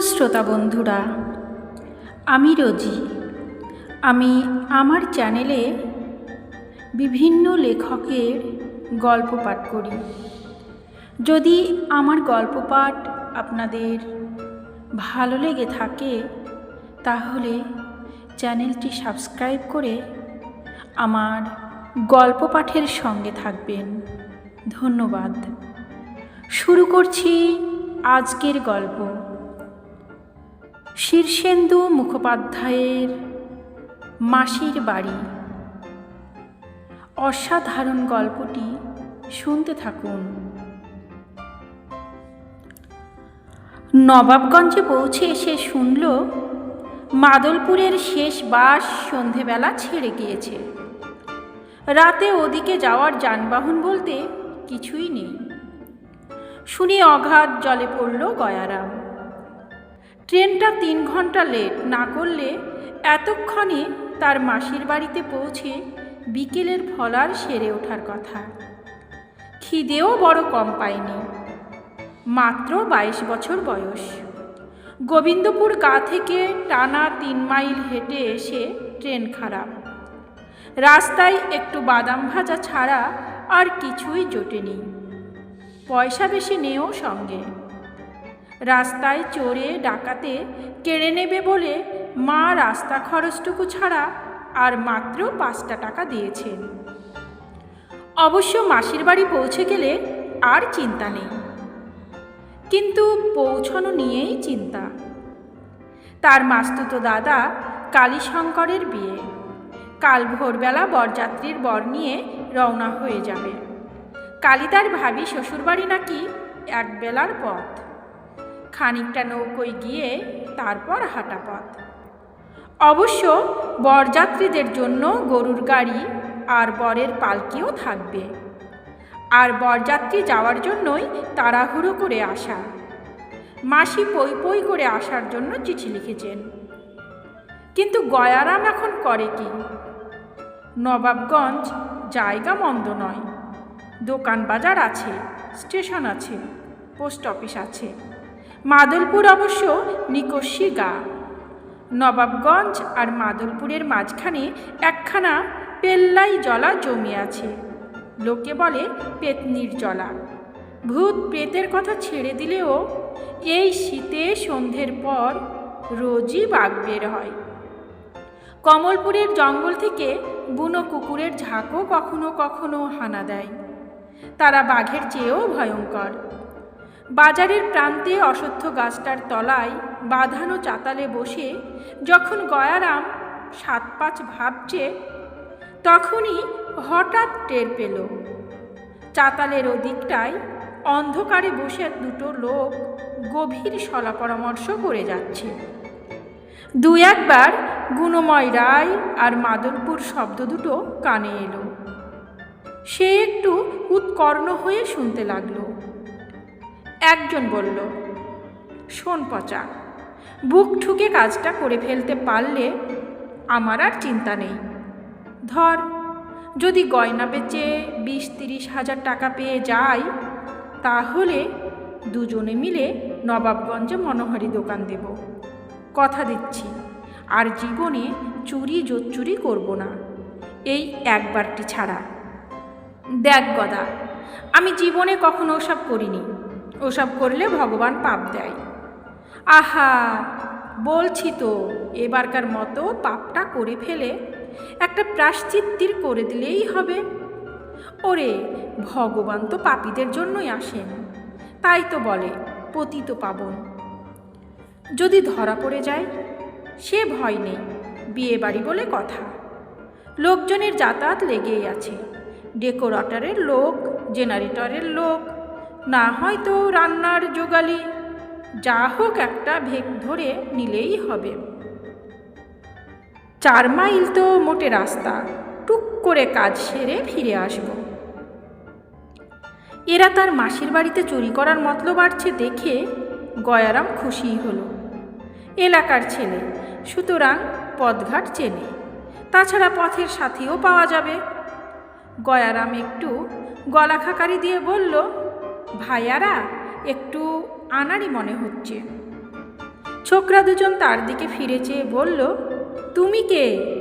শ্রোতা বন্ধুরা, আমি রোজি। আমি আমার চ্যানেলে বিভিন্ন লেখকের গল্প পাঠ করি। যদি আমার গল্প পাঠ আপনাদের ভালো লেগে থাকে, তাহলে চ্যানেলটি সাবস্ক্রাইব করে আমার গল্প পাঠের সঙ্গে থাকবেন। ধন্যবাদ। শুরু করছি আজকের গল্প। শীর্ষেন্দু মুখোপাধ্যায়ের মাসির বাড়ি। অসাধারণ গল্পটি শুনতে থাকুন। নবাবগঞ্জে পৌঁছে এসে শুনল, মাদলপুরের শেষ বাস সন্ধেবেলা ছেড়ে গিয়েছে। রাতে ওদিকে যাওয়ার যানবাহন বলতে কিছুই নেই। শুনে অগাধ জলে পড়ল গয়ারাম। ট্রেনটা তিন ঘণ্টা লেট না করলে এতক্ষণে তার মাসির বাড়িতে পৌঁছে বিকেলের ফলার সেরে ওঠার কথা। খিদেও বড় কম পায়নি। মাত্র বাইশ বছর বয়স। গোবিন্দপুর গা থেকে টানা তিন মাইল হেঁটে এসে ট্রেন খারাপ। রাস্তায় একটু বাদাম ভাজা ছাড়া আর কিছুই জোটেনি। পয়সা বেশি নেও সঙ্গে। রাস্তায় চড়ে ডাকাতে কেড়ে নেবে বলে মা রাস্তা খরচটুকু ছাড়া আর মাত্র পাঁচটা টাকা দিয়েছেন। অবশ্য মাসির বাড়ি পৌঁছে গেলে আর চিন্তা নেই। কিন্তু পৌঁছানো নিয়েই চিন্তা। তার মাস্তুতো দাদা কালীশঙ্করের বিয়ে। কাল ভোরবেলা বরযাত্রীর বর নিয়ে রওনা হয়ে যাবে। কালী তার ভাবি শ্বশুরবাড়ি নাকি এক বেলার পথ। খানিকটা নৌকোয় গিয়ে তারপর হাঁটা পথ। অবশ্য বরযাত্রীদের জন্য গরুর গাড়ি আর বরের পালকিও থাকবে। আর বরযাত্রী যাওয়ার জন্যই তাড়াহুড়ো করে আসা। মাসি পই পই করে আসার জন্য চিঠি লিখেছেন। কিন্তু গয়ারাম এখন করে কি? নবাবগঞ্জ জায়গা মন্দ নয়। দোকান বাজার আছে, স্টেশন আছে, পোস্ট অফিস আছে। মাদলপুর অবশ্য নিকস্যি গা। নবাবগঞ্জ আর মাদলপুরের মাঝখানে একখানা পেল্লাই জলা জমি আছে। লোকে বলে পেতনির জলা। ভূত প্রেতের কথা ছেড়ে দিলেও এই শীতে সন্ধ্যের পর রোজই বাঘ বের হয়। কমলপুরের জঙ্গল থেকে বুনো কুকুরের ঝাঁকও কখনো কখনো হানা দেয়। তারা বাঘের চেয়েও ভয়ঙ্কর। বাজারের প্রান্তে অশ্বত্থ গাছটার তলায় বাঁধানো চাতালে বসে যখন গয়ারাম সাত পাঁচ ভাবছে, তখনই হঠাৎ টের পেল। চাতালের ওদিকটায় অন্ধকারে বসে দুটো লোক গভীর সলা পরামর্শ করে যাচ্ছে। দু একবার গুণময় রায় আর মাদলপুর শব্দ দুটো কানে এলো। সে একটু উৎকর্ণ হয়ে শুনতে লাগল। একজন বলল, শোন পচা, বুক ঠুকে কাজটা করে ফেলতে পারলে আমার আর চিন্তা নেই। ধর, যদি গয়না বেচে বিশ তিরিশ হাজার টাকা পেয়ে যাই, তাহলে দুজনে মিলে নবাবগঞ্জে মনোহারি দোকান দেব। কথা দিচ্ছি, আর জীবনে চুরি জোচ্চুরি করব না। এই একবারটি ছাড়া। দেখ গদা, আমি জীবনে কখনো ওসব করিনি। ওসব করলে ভগবান পাপ দেয়। আহা, বলছি তো, এবারকার মতো পাপটা করে ফেলে, একটা প্রাশ্চিত্তির করে দিলেই হবে। ওরে, ভগবান তো পাপীদের জন্যই আসেন, তাই তো বলে, পতিত পাবন। যদি ধরা পড়ে যায়, সে ভয় নেই, বিয়ে বাড়ি বলে কথা। লোকজনের যাতায়াত লেগেই আছে। ডেকোরেটরের লোক, জেনারেটরের লোক না হয়তো রান্নার জোগালি। যা হোক একটা ভেক ধরে নিলেই হবে। চার মাইল তো মোটে রাস্তা, টুক করে কাজ সেরে ফিরে আসব। এরা তার মাসির বাড়িতে চুরি করার মতলব বাড়ছে দেখে গয়ারাম খুশিই হলো। এলাকার ছেলে, সুতরাং পথঘাট চেনে। তাছাড়া পথের সাথীও পাওয়া যাবে। গয়ারাম একটু গলা খাকারি দিয়ে বলল ভাইয়ারা, একটু আনারই মনে হচ্ছে। ছোকরা দুজন তার দিকে ফিরে চেয়ে বলল, তুমি কে?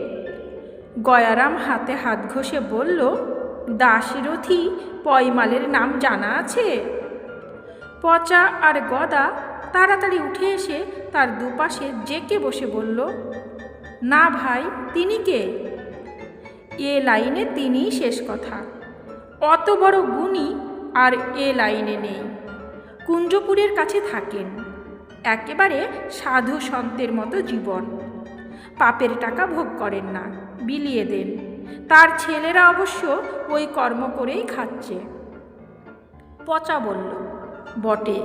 গয়ারাম হাতে হাত ঘষে বলল, দাসীরথী, পয়মালের নাম জানা আছে? পচা আর গদা তাড়াতাড়ি উঠে এসে তার দুপাশে জেকে বসে বলল, না ভাই, তিনি কে? এ লাইনে তিনিই শেষ কথা। অত বড় গুণী আর এ লাইনে নেই। কুঞ্জপুরের কাছে থাকেন। একেবারে সাধু সন্তের মতো জীবন। পাপের টাকা ভোগ করেন না, বিলিয়ে দেন। তার ছেলেরা অবশ্য ওই কর্ম করেই খাচ্ছে। পচা বলল, বটে।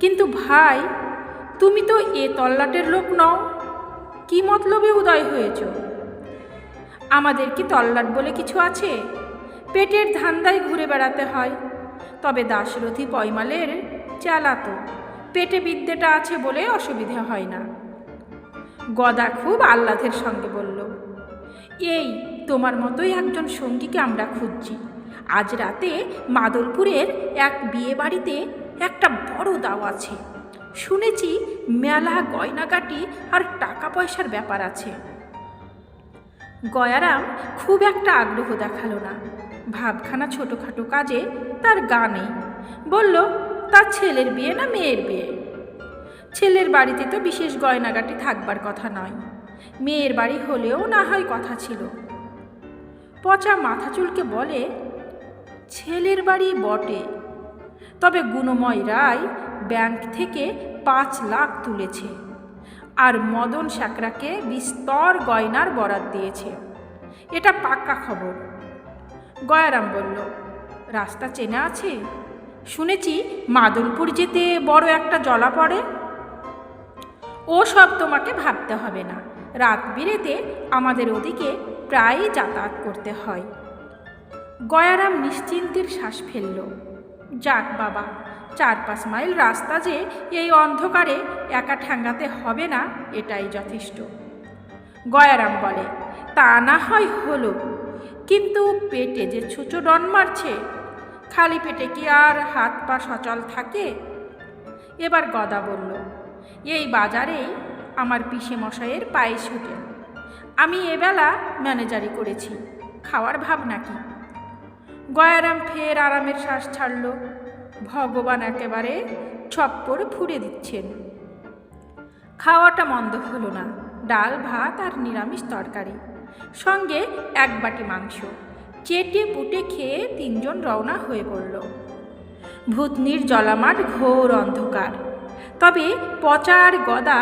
কিন্তু ভাই, তুমি তো এ তল্লাটের লোক নও। কি মতলবে উদয় হয়েছ? আমাদের কি তল্লাট বলে কিছু আছে? পেটের ধান্দায় ঘুরে বেড়াতে হয়। তবে দাশরথী পয়মালের চালাতো। পেটে বিদ্যেটা আছে বলে অসুবিধা হয় না। গদা খুব আহ্লাদের সঙ্গে বলল, এই, তোমার মতোই একজন সঙ্গীকে আমরা খুঁজছি। আজ রাতে মাদলপুরের এক বিয়ে বাড়িতে একটা বড় দাও আছে। শুনেছি মেলা গয়নাগাটি আর টাকা পয়সার ব্যাপার আছে গয়ারাম খুব একটা আগ্রহ দেখাল না। ভাবখানা ছোটোখাটো কাজে তার গা নেই। বলল, তার ছেলের বিয়ে না মেয়ের বিয়ে? ছেলের বাড়িতে তো বিশেষ গয়নাগাটি থাকবার কথা নয়। মেয়ের বাড়ি হলেও না হয় কথা ছিল। পচা মাথা চুলকে বলে, ছেলের বাড়ি বটে। তবে গুণময় রায় ব্যাংক থেকে পাঁচ লাখ তুলেছে আর মদন সাকরাকে বিস্তর গয়নার বরাত দিয়েছে। এটা পাক্কা খবর। গয়ারাম বলল, রাস্তা চেনা আছে? শুনেছি মাদলপুর যেতে বড় একটা জলা পড়ে। ও সব তোমাকে ভাবতে হবে না। রাত বিরেতে আমাদের ওদিকে প্রায়ই যাতায়াত করতে হয় গয়ারাম নিশ্চিন্তের শ্বাস ফেলল, যাক বাবা, চার পাঁচ মাইল রাস্তা যে এই অন্ধকারে একা ঠ্যাঙ্গাতে হবে না, এটাই যথেষ্ট গয়ারাম বলে, তা না হয় হলো। কিন্তু পেটে যে ছুঁচো ডন মারছে, খালি পেটে কি আর হাত পা সচল থাকে? এবার গদা বলল, এই বাজারেই আমার পিসে মশাইয়ের পায়ে ছুটে আমি এবেলা ম্যানেজারি করেছি, খাওয়ার ভাব নাকি গয়ারাম ফের আরামের শ্বাস ছাড়ল। ভগবান একেবারে ছপ্পর ফুড়ে দিচ্ছেন। খাওয়াটা মন্দ হলো না, ডাল, ভাত আর নিরামিষ তরকারি। সঙ্গে এক বাটি মাংস। চেটে পুটে খেয়ে তিনজন রওনা হয়ে পড়ল। ভূতনির জলামাট ঘোর অন্ধকার। তবে পচা আর গদা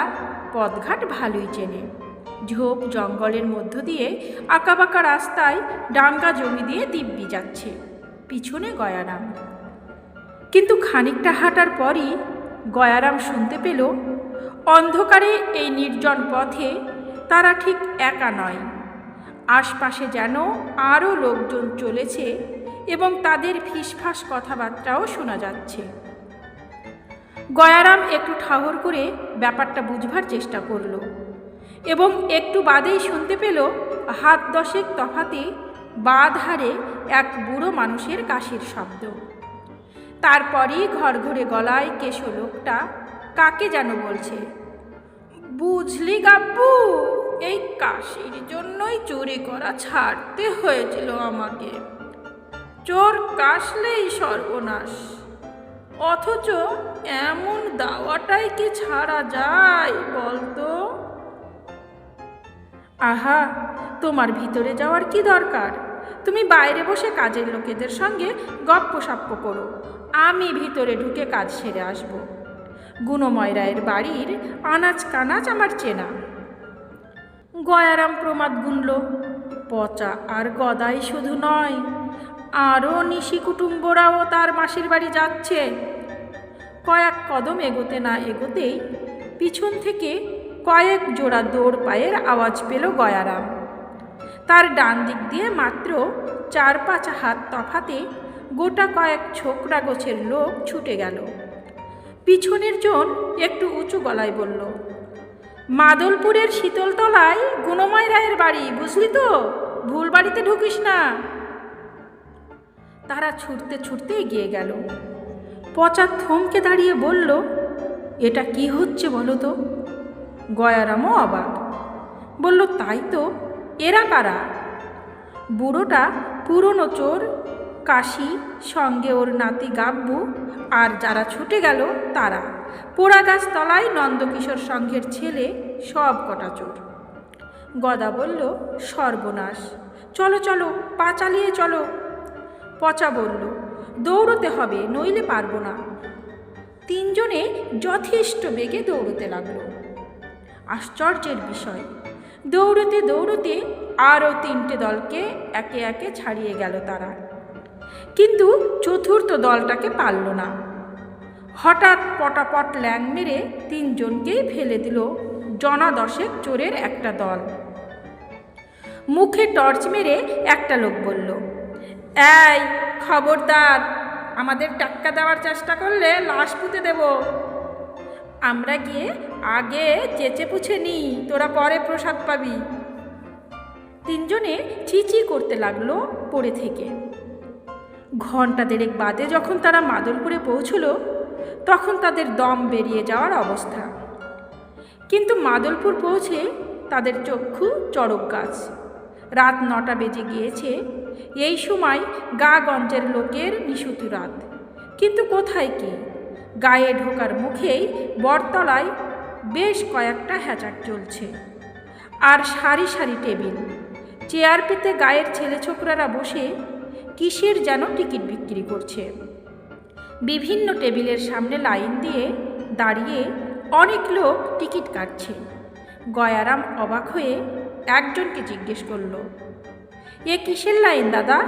পথঘাট ভালোই চেনে। ঝোপ জঙ্গলের মধ্য দিয়ে আঁকাবাঁকা রাস্তায় ডাঙ্গা জমি দিয়ে দিব্যি যাচ্ছে, পিছনে গয়ারাম। কিন্তু খানিকটা হাঁটার পরই গয়ারাম শুনতে পেল, অন্ধকারে এই নির্জন পথে তারা ঠিক একা নয়। আশপাশে যেন আরও লোকজন চলেছে এবং তাদের ফিসফাস কথাবার্তাও শোনা যাচ্ছে। গয়ারাম একটু ঠাহর করে ব্যাপারটা বুঝবার চেষ্টা করল এবং একটু বাদেই শুনতে পেল হাত দশেক তফাতে বা ধারে এক বুড়ো মানুষের কাশির শব্দ। তারপরই ঘর ঘরে গলায় কেশো লোকটা, কাকে যেন বলছে? বুঝলি গাব্বু! এই কাশির জন্যই চুরি করা ছাড়তে হয়েছিল আমাকে। চোর কাশলেই সর্বনাশ। অথচ এমন দাওয়াটাই কি ছাড়া যায় বলতো? আহা, তোমার ভিতরে যাওয়ার কি দরকার? তুমি বাইরে বসে কাজের লোকেদের সঙ্গে গপ্প সাপ্প করো। আমি ভিতরে ঢুকে কাজ সেরে আসব। গুণময় রায়ের বাড়ির আনাজ কানাজ আমার চেনা। গয়ারাম প্রমাদ গুনল, পচা আর গদাই শুধু নয় আরও নিশি কুটুম্বরাও তার মাসির বাড়ি যাচ্ছে। কয়েক কদম এগোতে না এগোতেই পিছন থেকে কয়েক জোড়া দৌড় পায়ের আওয়াজ পেল গয়ারাম। তার ডান দিক দিয়ে মাত্র চার পাঁচ হাত তফাতে গোটা কয়েক ছোকরা গোছের লোক ছুটে গেল। পিছনের জন একটু উঁচু গলায় বলল মাদলপুরের শীতলতলায় গুণময় রায়ের বাড়ি, বুঝলি তো? ভুল বাড়িতে ঢুকিস না। তারা ছুটতে ছুটতে এগিয়ে গেল। পচা থমকে দাঁড়িয়ে বলল, এটা কি হচ্ছে বলো তো? গয়ারামও অবাক। বলল, তাই তো, এরা কারা? বুড়োটা পুরনো চোর, কাশি, সঙ্গে ওর নাতি গাব্বু, আর যারা ছুটে গেল তারা। পোড়া গাছ তলায় নন্দকিশোর সংঘের ছেলে সব কটা চোর। গদা বলল, সর্বনাশ। চলো চলো, পা চালিয়ে চলো। পচা বলল, দৌড়তে হবে, নইলে পারব না। তিনজনে যথেষ্ট বেগে দৌড়তে লাগল। আশ্চর্যের বিষয়, দৌড়তে দৌড়তে আরও তিনটে দলকে একে একে ছাড়িয়ে গেল তারা। কিন্তু চতুর্থ দলটাকে পারল না। হঠাৎ পটাপট ল্যাং মেরে তিনজনকেই ফেলে দিল জনা দশেক চোরের একটা দল। মুখে টর্চ মেরে একটা লোক বলল, এই, খবরদার, আমাদের টাক্কা দেওয়ার চেষ্টা করলে লাশ পুঁতে দেব। আমরা গিয়ে আগে চেঁচে পুছে নিই, তোরা পরে প্রসাদ পাবি। তিনজনে চিচি করতে লাগল পড়ে থেকে। ঘণ্টা দেড়েক বাদে যখন তারা মাদলপুরে পৌঁছলো তখন তাদের দম বেরিয়ে যাওয়ার অবস্থা। কিন্তু মাদলপুর পৌঁছে তাদের চক্ষু চড়ক গাছ। রাত নটা বেজে গিয়েছে। এই সময় গা গঞ্জের লোকের নিশুতি রাত। কিন্তু কোথায় কি? গায়ে ঢোকার মুখেই বটতলায় বেশ কয়েকটা হ্যাচার চলছে। আর সারি সারি টেবিল। চেয়ার পেতে গায়ের ছেলে ছোকরারা বসে কিসের যেন টিকিট বিক্রি করছে। বিভিন্ন টেবিলের সামনে লাইন দিয়ে দাঁড়িয়ে অনেক লোক টিকিট কাটছে। গয়ারাম অবাক হয়ে একজনকে জিজ্ঞেস করল, এ কিসের লাইন দাদা?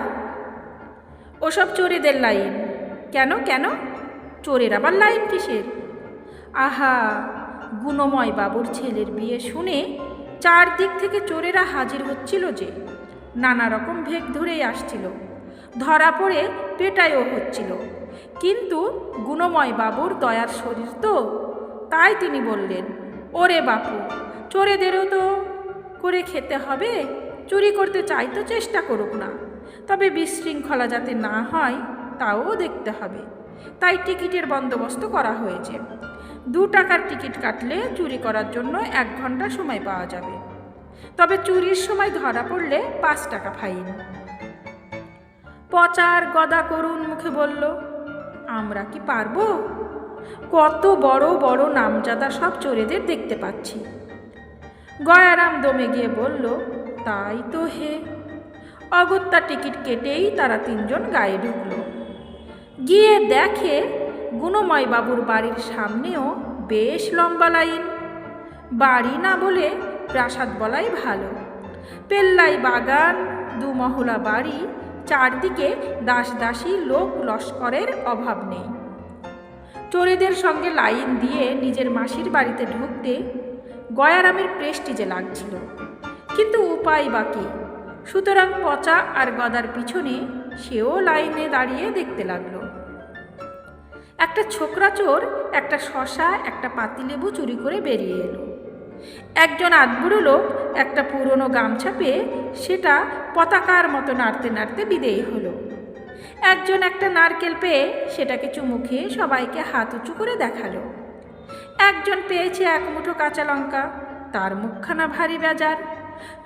ওসব চোরেদের লাইন। কেন কেন? চোরের আবার লাইন কিসের? আহা, গুণময় বাবুর ছেলের বিয়ে শুনে চারদিক থেকে চোরেরা হাজির হচ্ছিল যে, নানা রকম ভেগ ধরেই আসছিল। ধরা পড়ে পেটায়ও হচ্ছিল। কিন্তু গুণময় বাবুর দয়ার শরীর তো। তাই তিনি বললেন, ওরে বাপু, চোরেদেরও তো করে খেতে হবে। চুরি করতে চাই তো চেষ্টা করুক না। তবে বিশৃঙ্খলা যাতে না হয়, তাও দেখতে হবে। তাই টিকিটের বন্দোবস্ত করা হয়েছে। দু টাকার টিকিট কাটলে চুরি করার জন্য এক ঘণ্টা সময় পাওয়া যাবে। তবে চুরির সময় ধরা পড়লে পাঁচ টাকা ফাইন। পচার গদা করুন মুখে বলল আমরা কি পারব? কত বড় বড় নামজাদা সব চোরেদের দেখতে পাচ্ছি। গয়ারাম দমে গিয়ে বলল, তাই তো হে। অগত্যা টিকিট কেটেই তারা তিনজন গায়ে ঢুকল। গিয়ে দেখে গুণময় বাবুর বাড়ির সামনেও বেশ লম্বা লাইন। বাড়ি না বলে প্রাসাদ বলাই ভালো। পেল্লাই বাগান, দুমহলা বাড়ি চারদিকে দাস দাসী লোক লস্করের অভাব নেই। চোরেদের সঙ্গে লাইন দিয়ে নিজের মাসির বাড়িতে ঢুকতে গয়ারামের প্রেস্টিজে লাগছিল। কিন্তু উপায় বাকি সুতরাং পচা আর গদার পিছনে সেও লাইনে দাঁড়িয়ে দেখতে লাগল। একটা ছোকরা চোর একটা শশা একটা পাতিলেবু চুরি করে বেরিয়ে এলো। একজন আধবুড়ো লোক একটা পুরনো গামছা পেয়ে সেটা পতাকার মতো নাড়তে নাড়তে বিদেয়ী হলো। একজন একটা নারকেল পেয়ে সেটাকে চুমু খেয়ে সবাইকে হাত উঁচু করে দেখাল। একজন পেয়েছে এক মুঠো কাঁচা লঙ্কা, তার মুখখানা ভারী বেজার।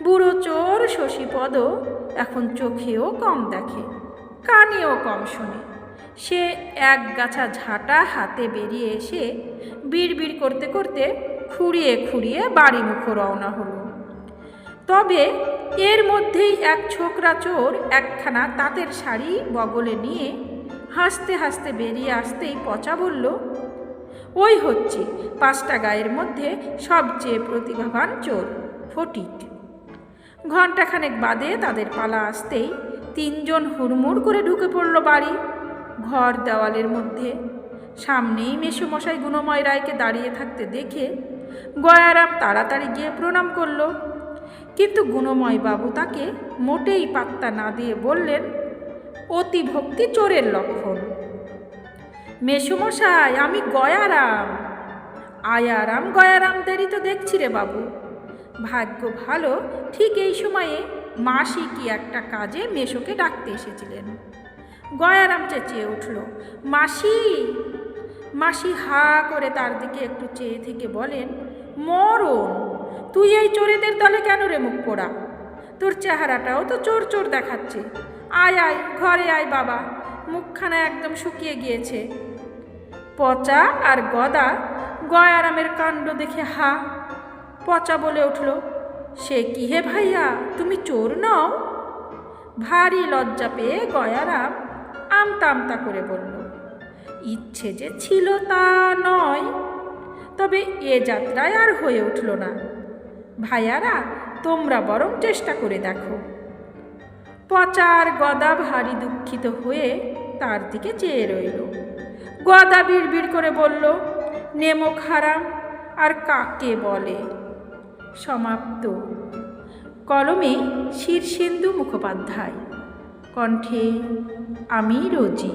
বুড়ো চোর শশীপদ এখন চোখেও কম দেখে, কানেও কম শোনে। সে এক গাছা ঝাঁটা হাতে বেরিয়ে এসে বিড়বিড় করতে করতে খুঁড়িয়ে খুঁড়িয়ে বাড়ি মুখ রওনা হলো। তবে এর মধ্যেই এক ছোকরা চোর একখানা তাঁতের শাড়ি বগলে নিয়ে হাসতে হাসতে বেরিয়ে আসতেই পচা বলল, ওই হচ্ছে পাঁচটা গায়ের মধ্যে সবচেয়ে প্রতিভাবান চোর, ফটিক। ঘণ্টাখানেক বাদে তাদের পালা আসতেই তিনজন হুড়মুড় করে ঢুকে পড়ল বাড়ি। ঘর দেওয়ালের মধ্যে সামনেই মেসোমশাই গুণময় রায়কে দাঁড়িয়ে থাকতে দেখে গয়ারাম তাড়াতাড়ি গিয়ে প্রণাম করল। কিন্তু গুণময় বাবু তাকে মোটেই পাত্তা না দিয়ে বললেন অতি ভক্তি চোরের লক্ষণ। মেসুমশাই আমি গয়ারাম। আয়ারাম গয়ারামদেরই তো দেখছি রে বাবু। ভাগ্য ভালো, ঠিক এই সময়ে মাসি কি একটা কাজে মেশোকে ডাকতে এসেছিলেন। গয়ারাম চেঁচিয়ে উঠল, মাসি মাসি হা করে তার দিকে একটু চেয়ে থেকে বলেন, মরণ? তুই এই চোরেদের দলে কেন রে মুখ পোড়া? তোর চেহারাটাও তো চোর চোর দেখাচ্ছে। আয় আয়, ঘরে আয় বাবা, মুখখানা একদম শুকিয়ে গিয়েছে। পচা আর গদা গয়ারামের কাণ্ড দেখে হা, পচা বলে উঠল, সে কি হে ভাইয়া, তুমি চোর নও? ভারী লজ্জা পেয়ে গয়ারাম আমতা আমতা করে বলল ইচ্ছে যে ছিল তা নয়। তবে এ যাত্রায় আর হয়ে উঠল না। ভাইয়ারা, তোমরা বরং চেষ্টা করে দেখো। পচার গদা ভারী দুঃখিত হয়ে তার দিকে চেয়ে রইল। গদা বিড়বিড় করে বলল, নেমো খারাম আর কাকে বলে? সমাপ্ত। কলমে শীর্ষেন্দু মুখোপাধ্যায়। কণ্ঠে, আমি রোজি।